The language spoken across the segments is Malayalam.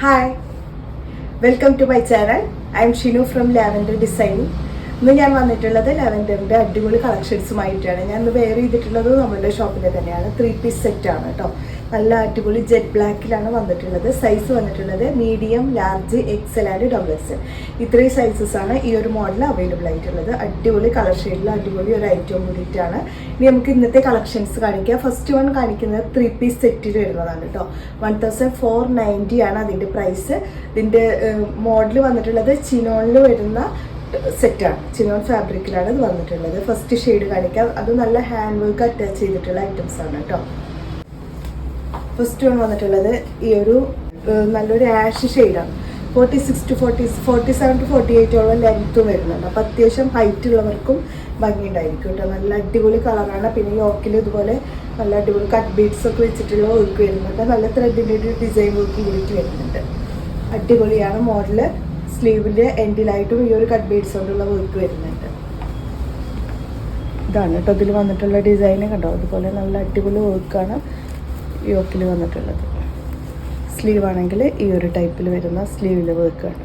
Hi welcome to my channel I am Shinu from lavender designing ഇന്ന് ഞാൻ വന്നിട്ടുള്ളത് ലാവൻഡറിന്റെ അടിപൊളി കളക്ഷൻസുമായിട്ടാണ് ഞാൻ ഇന്ന് വെയർ ചെയ്തിട്ടുള്ളത് നമ്മളുടെ ഷോപ്പിന്റെ തന്നെയാണ്. ത്രീ പീസ് സെറ്റാണ് കേട്ടോ നല്ല അടിപൊളി ജെറ്റ് ബ്ലാക്കിലാണ് വന്നിട്ടുള്ളത്. സൈസ് വന്നിട്ടുള്ളത് medium large XL and double X ഇത്രയും സൈസസ് ആണ് ഈ ഒരു മോഡൽ അവൈലബിൾ ആയിട്ടുള്ളത്. അടിപൊളി കളർ ഷെയ്ഡിൽ അടിപൊളി ഒരു ഐറ്റം കൂടിയിട്ടാണ്. ഇനി നമുക്ക് ഇന്നത്തെ കളക്ഷൻസ് കാണിക്കാം. ഫസ്റ്റ് വൺ കാണിക്കുന്നത് ത്രീ പീസ് സെറ്റിൽ വരുന്നതാണ് കേട്ടോ വൺ തൗസൻഡ് ഫോർ നയന്റി ആണ് അതിന്റെ പ്രൈസ് ഇതിന്റെ മോഡൽ വന്നിട്ടുള്ളത് ചിനോണിൽ വരുന്ന സെറ്റാണ് ചിനോൺ ഫാബ്രിക്കിലാണ് ഇത് വന്നിട്ടുള്ളത്. ഫസ്റ്റ് ഷെയ്ഡ് കാണിക്കാം. അത് നല്ല ഹാൻഡ് വർക്ക് അറ്റാച്ച് ചെയ്തിട്ടുള്ള ഐറ്റംസ് ആണ് കേട്ടോ ഫസ്റ്റ് വൺ വന്നിട്ടുള്ളത് ഈ ഒരു നല്ലൊരു ആഷ് ഷെയ്ഡാണ് forty six to forty forty seven to forty എയ്റ്റോളം ലെങ്ത്തും വരുന്നുണ്ട്. അപ്പോൾ അത്യാവശ്യം ഹൈറ്റ് ഉള്ളവർക്കും ഭംഗിയുണ്ടായിരിക്കും കേട്ടോ. നല്ല അടിപൊളി കളറാണ് പിന്നെ യോക്കിൽ ഇതുപോലെ നല്ല അടിപൊളി കട്ട് ബീഡ്സ് ഒക്കെ വെച്ചിട്ടുള്ള വർക്ക് വരുന്നുണ്ട്. നല്ല ത്രെഡിന്റെ ഒരു ഡിസൈൻ വർക്ക് ഇരിക്കും വരുന്നുണ്ട്. അടിപൊളിയാണ് മോഡൽ സ്ലീവിന്റെ എൻഡിലായിട്ടും ഈ ഒരു കട്ട് ബീഡ്സ് കൊണ്ടുള്ള വർക്ക് വരുന്നുണ്ട്. ഇതാണ് കേട്ടോ. ഇതിൽ വന്നിട്ടുള്ള ഡിസൈൻ കണ്ടോ? അതുപോലെ നല്ല അടിപൊളി വർക്കാണ് യോക്കിൽ വന്നിട്ടുള്ളത്. സ്ലീവ് ആണെങ്കിൽ ഈ ഒരു ടൈപ്പിൽ വരുന്ന സ്ലീവിൽ വർക്കാണ്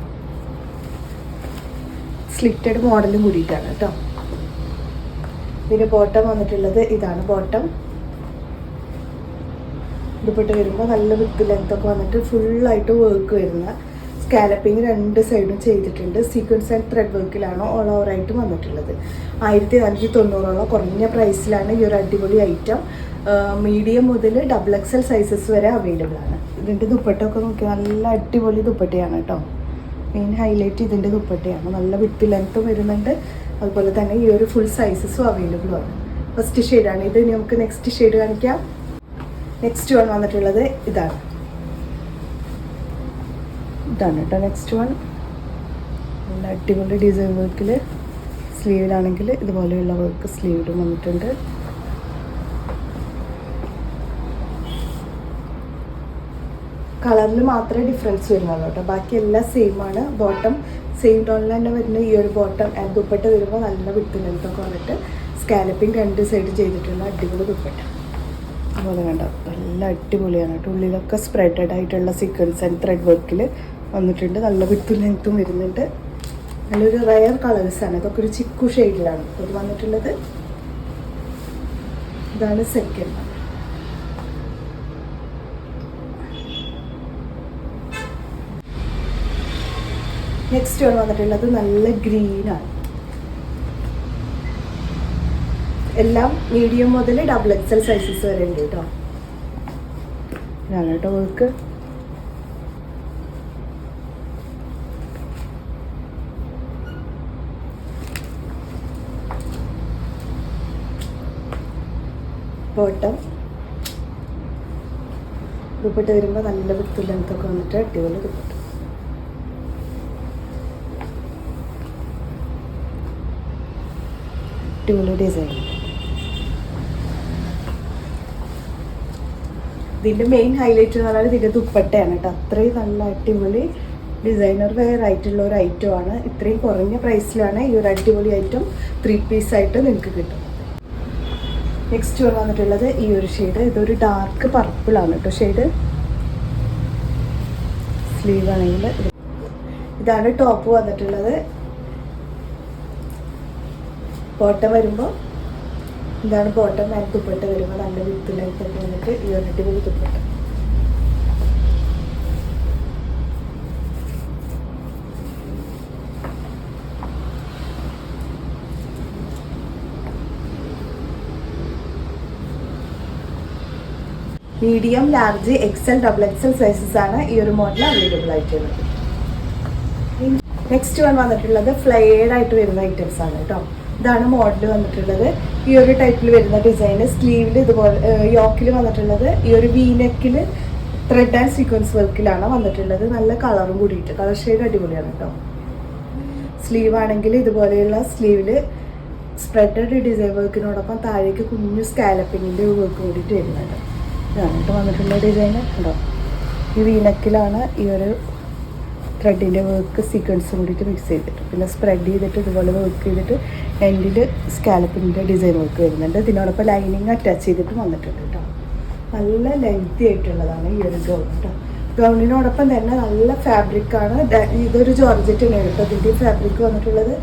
സ്ലിറ്റഡ് മോഡലും കൂടിയിട്ടാണ് കേട്ടോ. പിന്നെ ബോട്ടം വന്നിട്ടുള്ളത് ഇതാണ് ബോട്ടം ഇതുപെട്ട് വരുമ്പോൾ നല്ല വിത്ത് ലെങ്ത് ഒക്കെ വന്നിട്ട് ഫുള്ളായിട്ട് വർക്ക് വരുന്ന സ്കാലപ്പിങ് രണ്ട് സൈഡും ചെയ്തിട്ടുണ്ട്. സീക്വൻസ് ആൻഡ് ത്രെഡ് വർക്കിലാണ് ഓൾ ഓവറായിട്ട് വന്നിട്ടുള്ളത്. ആയിരത്തി നാനൂറ്റി തൊണ്ണൂറോളം കുറഞ്ഞ പ്രൈസിലാണ് ഈ ഒരു അടിപൊളി ഐറ്റം മീഡിയം മുതൽ ഡബിൾ എക്സൽ സൈസസ് വരെ അവൈലബിൾ ആണ്. ഇതിന്റെ ദുപ്പട്ടൊക്കെ നോക്കി നല്ല അടിപൊളി ദുപ്പട്ടയാണ് കേട്ടോ മെയിൻ ഹൈലൈറ്റ് ഇതിന്റെ ദുപ്പട്ടയാണ്. നല്ല വിത്ത് ലെങ്ത്ത് വരുന്നുണ്ട്. അതുപോലെ തന്നെ ഈ ഒരു ഫുൾ സൈസസും അവൈലബിൾ ആണ്. ഫസ്റ്റ് ഷെയ്ഡാണ് ഇത് നമുക്ക് നെക്സ്റ്റ് ഷെയ്ഡ് കാണിക്കാം. നെക്സ്റ്റ് വൺ വന്നിട്ടുള്ളത് ഇതാണ്. ഇതാണ് കേട്ടോ നെക്സ്റ്റ് വൺ നല്ല അടിപൊളി ഡിസൈൻ വർക്കിൽ സ്ലീവിലാണെങ്കിൽ ഇതുപോലെയുള്ള വർക്ക് സ്ലീവിലും വന്നിട്ടുണ്ട്. കളറിൽ മാത്രമേ ഡിഫറൻസ് വരുന്നുള്ളൂ കേട്ടോ. ബാക്കി എല്ലാം സെയിം ആണ്. ബോട്ടം സെയിം ടോണിൽ തന്നെ വരുന്ന ഈ ഒരു ബോട്ടം ദുപ്പട്ട വരുമ്പോൾ നല്ല വിട്ട് ലെങ്ത്തൊക്കെ വന്നിട്ട് സ്കാലപ്പിംഗ് രണ്ട് സൈഡ് ചെയ്തിട്ടുള്ള അടിപൊളി ദുപ്പട്ട. അതുപോലെ കണ്ടോ? നല്ല അടിപൊളിയാണ് കേട്ടോ. ഉള്ളിലൊക്കെ സ്പ്രെഡഡ് ആയിട്ടുള്ള സീക്വൻസ് ആൻഡ് ത്രെഡ് വർക്കിൽ വന്നിട്ടുണ്ട്. നല്ല വിട്ടു ലെങ്ത്തും വരുന്നുണ്ട്. നല്ലൊരു റയർ കളേഴ്സാണ് ഇതൊക്കെ ഒരു ചിക്കു ഷെയ്ഡിലാണ് ഇത് വന്നിട്ടുള്ളത്. ഇതാണ് സെക്കൻഡ് നെക്സ്റ്റ് വൺ വന്നിട്ടുള്ളത് നല്ല ഗ്രീനാണ് എല്ലാം മീഡിയം മുതൽ ഡബിൾ എക്സൽ സൈസസ് വരെ ഉണ്ട് കേട്ടോ. ഇതാണ് കേട്ടോ വർക്ക് ബോട്ടം ദുപ്പട്ട വരുമ്പോൾ നല്ല വിത്ത് ലെങ്ത്തൊക്കെ വന്നിട്ട് അടിപൊളി ദുപ്പട്ട അടിപൊളി ഡിസൈൻ ഇതിന്റെ മെയിൻ ഹൈലൈറ്റ് എന്ന് പറഞ്ഞാൽ ഇതിന്റെ ദുപ്പട്ടയാണ് കേട്ടോ. അത്രയും നല്ല അടിപൊളി ഡിസൈനർ വെയർ ആയിട്ടുള്ള ഒരു ഐറ്റം ആണ്. ഇത്രയും കുറഞ്ഞ പ്രൈസിലാണ് ഈ ഒരു അടിപൊളി ഐറ്റം ത്രീ പീസ് ആയിട്ട് നിങ്ങൾക്ക് കിട്ടുന്നത് നെക്സ്റ്റ് വന്നിട്ടുള്ളത് ഈ ഒരു ഷെയ്ഡ് ഇതൊരു ഡാർക്ക് പർപ്പിളാണ് കേട്ടോ ഷെയ്ഡ് സ്ലീവ് ആണെങ്കിൽ ഇത്. ഇതാണ് ടോപ്പ് വന്നിട്ടുള്ളത്. ബോട്ടം വരുമ്പോൾ ഇതാണ് ബോട്ടം ആൻഡ് ദുപ്പട്ട വരുമ്പോൾ നല്ല വിത്തിലേക്കൊക്കെ വന്നിട്ട് ഈ അടിപൊളി dupatta. Medium large XL double XL sizes ആണ് ഈ ഒരു മോഡൽ അവൈലബിൾ ആയിട്ടുള്ളത്. നെക്സ്റ്റ് വൺ വന്നിട്ടുള്ളത് ഫ്ലെയർഡ് ആയിട്ട് വരുന്ന ഐറ്റംസ് ആണ് കേട്ടോ ഇതാണ് മോഡൽ വന്നിട്ടുള്ളത്. ഈ ഒരു ടൈപ്പിൽ വരുന്ന ഡിസൈന് സ്ലീവിൽ ഇതുപോലെ യോക്കിൽ വന്നിട്ടുള്ളത്. ഈ ഒരു വീനെക്കിൽ ത്രെഡ് ആൻഡ് സീക്വൻസ് വർക്കിലാണ് വന്നിട്ടുള്ളത്. നല്ല കളറും കൂടിയിട്ട്. കളർ ഷെയ്ഡ് അടിപൊളിയാണ് കേട്ടോ സ്ലീവ് ആണെങ്കിൽ ഇതുപോലെയുള്ള സ്ലീവിൽ സ്പ്രെഡഡ് ഡിസൈൻ വർക്കിനോടൊപ്പം താഴേക്ക് കുഞ്ഞു സ്കാലപ്പിങ്ങിന്റെ വർക്ക് കൂടിയിട്ട് വരുന്നുണ്ട്. ഇതാണ് വന്നിട്ടുള്ള ഡിസൈൻ ഉണ്ടോ ഈ വീനക്കിലാണ് ഈ ഒരു ത്രെഡിന്റെ വർക്ക് സീക്വൻസ് കൂടിയിട്ട് മിക്സ് ചെയ്തിട്ട്. പിന്നെ സ്പ്രെഡ് ചെയ്തിട്ട് ഇതുപോലെ വർക്ക് ചെയ്തിട്ട് എൻഡിൽ സ്കാലപ്പിന്റെ ഡിസൈൻ വർക്ക് വരുന്നുണ്ട്. ഇതിനോടൊപ്പം ലൈനിങ് അറ്റാച്ച് ചെയ്തിട്ട് വന്നിട്ടുണ്ട് കേട്ടോ നല്ല ലെങ്തി ആയിട്ടുള്ളതാണ് ഈ ഒരു ഗൗൺ കേട്ടോ ഗൗണിനോടൊപ്പം തന്നെ നല്ല ഫാബ്രിക്കാണ് ഇതൊരു ജോർജറ്റ് തന്നെയാണ് കേട്ടോ ഇതിന്റെ ഫാബ്രിക് വന്നിട്ടുള്ളത്.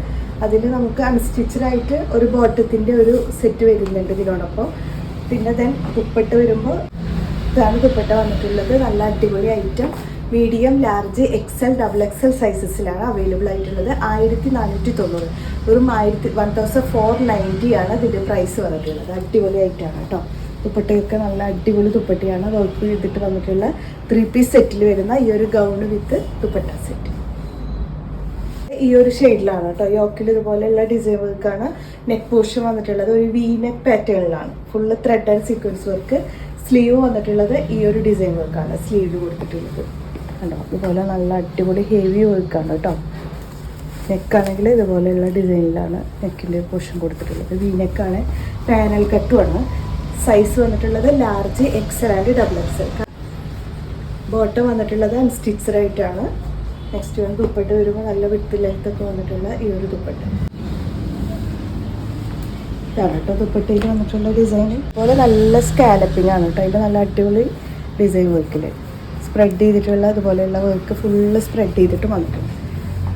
അതിൽ നമുക്ക് അൺസ്റ്റിച്ചഡായിട്ട് ഒരു ബോട്ടത്തിന്റെ ഒരു സെറ്റ് വരുന്നുണ്ട് ഇതിനോടൊപ്പം. പിന്നെ ദെൻ ദുപ്പട്ട വരുമ്പോൾ ഇതാണ് ദുപ്പട്ട വന്നിട്ടുള്ളത്. നല്ല അടിപൊളി item medium large XL double XL സൈസസിലാണ് available ആയിട്ടുള്ളത്. ആയിരത്തി നാനൂറ്റി തൊണ്ണൂറ് വെറും ആയിരത്തി വൺ തൗസൻഡ് ഫോർ നയന്റി ആണ് ഇതിന്റെ പ്രൈസ് വന്നിട്ടുള്ളത്. അടിപൊളി ആയിട്ടാണ് കേട്ടോ. ദുപ്പട്ടയൊക്കെ നല്ല അടിപൊളി ദുപ്പട്ടയാണ്. വർക്ക് ചെയ്തിട്ട് വന്നിട്ടുള്ള ത്രീ പീസ് സെറ്റിൽ വരുന്ന ഈ ഒരു ഗൗണ് വിത്ത് ദുപ്പട്ട സെറ്റ് ഈ ഒരു ഷെയ്ഡിലാണ് കേട്ടോ. യോക്കിൽ ഇതുപോലെയുള്ള ഡിസൈൻ വർക്കാണ് നെക്ക് പോർഷൻ വന്നിട്ടുള്ളത്. ഒരു വി നെക്ക് പാറ്റേണിലാണ് full thread and sequence work sleeve വന്നിട്ടുള്ളത് ഈ ഒരു ഡിസൈൻ വർക്കാണ് സ്ലീവ് കൊടുത്തിട്ടുള്ളത്. കണ്ടോ? ഇതുപോലെ നല്ല അടിപൊളി ഹെവി ഒഴുക്കാണ് കേട്ടോ. നെക്കാണെങ്കിൽ ഇതുപോലെയുള്ള ഡിസൈനിലാണ് നെക്കിന്റെ പോർഷൻ കൊടുത്തിട്ടുള്ളത്. വി നെക്കാണ് പാനൽ കട്ടുമാണ് സൈസ് വന്നിട്ടുള്ളത് large XL and double XL bottom വന്നിട്ടുള്ളത് അൺസ്റ്റിച്ചഡ് ആയിട്ടാണ് നെക്സ്റ്റ് വൺ ദുപ്പട്ട് വരുമ്പോൾ നല്ല വിട്ട് ലെങ്ത് ഒക്കെ വന്നിട്ടുള്ള ഈ ഒരു ദുപ്പട്ട്. കേട്ടോ ദുപ്പട്ടയിൽ വന്നിട്ടുള്ള ഡിസൈൻ ഇതുപോലെ നല്ല സ്കാലപ്പിംഗ് ആണ് കേട്ടോ. അതിന്റെ നല്ല അടിപൊളി ഡിസൈൻ വർക്കിൽ സ്പ്രെഡ് ചെയ്തിട്ടുള്ള അതുപോലെയുള്ള വർക്ക് ഫുള്ള് സ്പ്രെഡ് ചെയ്തിട്ട് വന്നിട്ടുണ്ട്.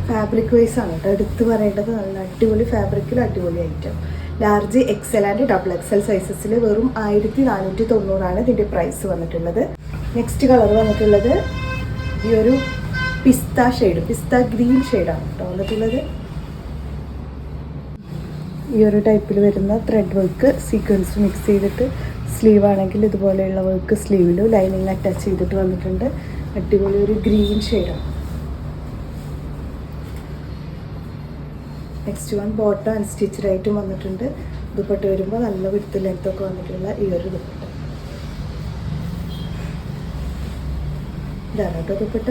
ഫാബ്രിക് വൈസ് ആണ് കേട്ടോ. എടുത്ത് പറയേണ്ടത് നല്ല അടിപൊളി ഫാബ്രിക്കിൽ അടിപൊളി item large XL and double XL സൈസസിൽ വെറും ആയിരത്തി നാനൂറ്റി തൊണ്ണൂറാണ് ഇതിന്റെ പ്രൈസ് വന്നിട്ടുള്ളത്. നെക്സ്റ്റ് കളർ വന്നിട്ടുള്ളത് ഈ ഒരു പിസ്ത ഷെയ്ഡ് പിസ്ത ഗ്രീൻ ഷെയ്ഡാണ് കേട്ടോ വന്നിട്ടുള്ളത്. ഈ ഒരു ടൈപ്പിൽ വരുന്ന ത്രെഡ് വർക്ക് സീക്വൻസ് മിക്സ് ചെയ്തിട്ട് സ്ലീവ് ആണെങ്കിൽ ഇതുപോലെയുള്ള വർക്ക് സ്ലീവിലും ലൈനിങ് അറ്റാച്ച് ചെയ്തിട്ട് വന്നിട്ടുണ്ട്. അടിപൊളി ഒരു ഗ്രീൻ ഷെയ്ഡാണ് നെക്സ്റ്റ് വൺ ബോട്ടം അൺസ്റ്റിച്ചഡ് ആയിട്ടും വന്നിട്ടുണ്ട്. ദുപ്പട്ട വരുമ്പോൾ നല്ല വിടുത്ത് ലെങ്ത്തൊക്കെ വന്നിട്ടുള്ള ഈ ഒരു ദുപ്പട്ട. ഇതാണ് ദുപ്പട്ട.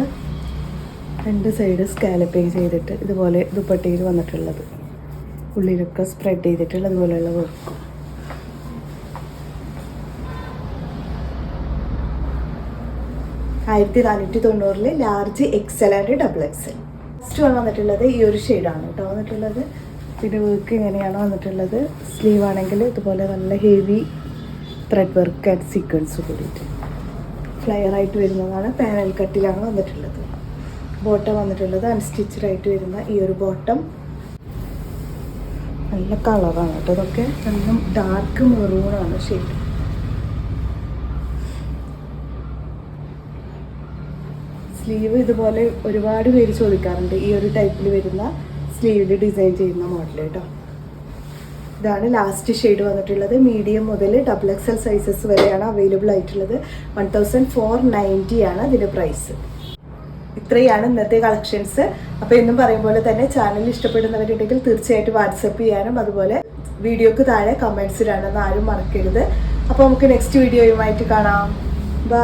രണ്ട് സൈഡ് സ്കാലപ്പ് ചെയ്തിട്ട് ഇതുപോലെ ദുപ്പട്ടയിൽ വന്നിട്ടുള്ളത്. ഉള്ളിലൊക്കെ സ്പ്രെഡ് ചെയ്തിട്ടുള്ള അതുപോലെയുള്ള വർക്കും ആയിരത്തി നാനൂറ്റി തൊണ്ണൂറിൽ large XL and double XL first one വന്നിട്ടുള്ളത് ഈ ഒരു ഷെയ്ഡാണ് കേട്ടോ. വന്നിട്ടുള്ളത് പിന്നെ വർക്ക് ഇങ്ങനെയാണ് വന്നിട്ടുള്ളത്. സ്ലീവ് ആണെങ്കിൽ ഇതുപോലെ നല്ല heavy thread work and sequence കൂടിയിട്ട്. ഫ്ലയർ ആയിട്ട് വരുന്നതാണ്. പാനൽ കട്ടിലാണ് വന്നിട്ടുള്ളത്. ബോട്ടം വന്നിട്ടുള്ളത് അൺസ്റ്റിച്ചഡ് ആയിട്ട് വരുന്ന ഈ ഒരു ബോട്ടം നല്ല കളറാണ് കേട്ടോ. ഇതൊക്കെ നല്ല ഡാർക്ക് മെറൂണാണ് ഷെയ്ഡ് സ്ലീവ് ഇതുപോലെ ഒരുപാട് പേര് ചോദിക്കാറുണ്ട് ഈ ഒരു ടൈപ്പിൽ വരുന്ന സ്ലീവിൽ ഡിസൈൻ ചെയ്യുന്ന മോഡൽ കേട്ടോ ഇതാണ് ലാസ്റ്റ് ഷെയ്ഡ് വന്നിട്ടുള്ളത്. മീഡിയം മുതൽ ഡബിൾ എക്സൽ സൈസസ് വരെയാണ് അവൈലബിൾ ആയിട്ടുള്ളത്. വൺ തൗസൻഡ് ഫോർ നയന്റി ആണ് അതിന്റെ പ്രൈസ് ഇത്രയാണ് ഇന്നത്തെ കളക്ഷൻസ് അപ്പോൾ എന്നും പറയും പോലെ തന്നെ ചാനൽ ഇഷ്ടപ്പെടുന്നവരുണ്ടെങ്കിൽ തീർച്ചയായിട്ടും വാട്സപ്പ് ചെയ്യാനും അതുപോലെ വീഡിയോക്ക് താഴെ കമൻസിലാണെന്ന് ആരും മറക്കരുത്. അപ്പോൾ നമുക്ക് നെക്സ്റ്റ് വീഡിയോയുമായിട്ട് കാണാം. ബൈ